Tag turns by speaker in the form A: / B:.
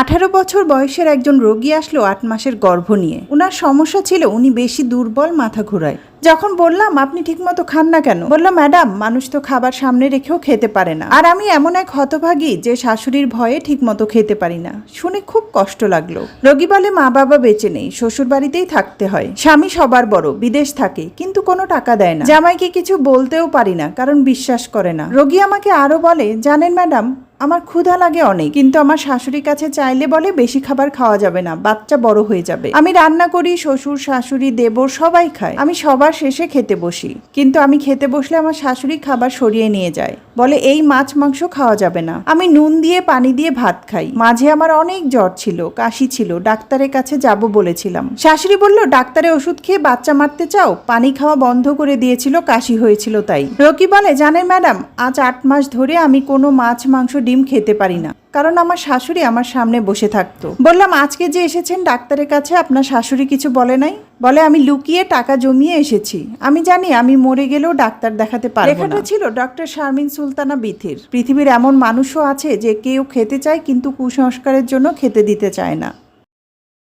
A: আঠারো বছর বয়সের একজন রোগী আসলো আট মাসের গর্ভ নিয়ে। ওনার সমস্যা ছিল উনি বেশি দুর্বল মাথা ঘোরায়। যখন বললাম, আপনি ঠিকমতো খান না কেন? বললাম ম্যাডাম, মানুষ তো খাবার সামনে রেখেও খেতে পারে না। আর আমি এমন এক হতভাগী যে শাশুড়ির ভয়ে ঠিকমতো খেতে পারি না। শুনে খুব কষ্ট লাগল। রোগী বলে মা বাবা বেঁচে নেই শ্বশুর বাড়িতেই থাকতে হয়। স্বামী সবার বড়, বিদেশ থাকে, কিন্তু কোনো টাকা দেয় না। জামাইকে কিছু বলতেও পারি না, কারণ বিশ্বাস করে না। রোগী আমাকে আরও বলে, জানেন ম্যাডাম আমার ক্ষুধা লাগে অনেক, কিন্তু আমার শাশুড়ির কাছে চাইলে বলে বেশি খাবার খাওয়া যাবে না, বাচ্চা বড় হয়ে যাবে। আমি রান্না করি, শ্বশুর, শাশুড়ি, দেবর সবাই খায়। আমি সবার শেষে খেতে বসি, কিন্তু আমি খেতে বসলে আমার শাশুড়ি খাবার সরিয়ে নিয়ে যায়। বলে এই মাছ মাংস খাওয়া যাবে না। আমি নুন দিয়ে, পানি দিয়ে ভাত খাই। মাঝে আমার অনেক জ্বর ছিল, কাশি ছিল, ডাক্তারের কাছে যাব বলেছিলাম। শাশুড়ি বলল, ডাক্তারে ওষুধ খেয়ে বাচ্চা মারতে চাও? পানি খাওয়া বন্ধ করে দিয়েছিল, কাশি হয়েছিল তাই। রকি বলে, জানেন ম্যাডাম, আজ আট মাস ধরে আমি কোনো মাছ মাংস ডিম খেতে পারি না। কারণ আমার শাশুড়ি আমার সামনে বসে থাকতো। বললাম, আজকে যে এসেছেন ডাক্তারের কাছে, আপনার শাশুড়ি কিছু বলে নাই? বলে, আমি লুকিয়ে টাকা জমিয়ে এসেছি। আমি জানি আমি মরে গেলেও ডাক্তার দেখাতে পারব লেখাটা ছিল ডক্টর শারমিন সুলতানা বিথির। পৃথিবীর এমন মানুষও আছে যে কেউ খেতে চায়, কিন্তু কুসংস্কারের জন্য খেতে দিতে চায় না।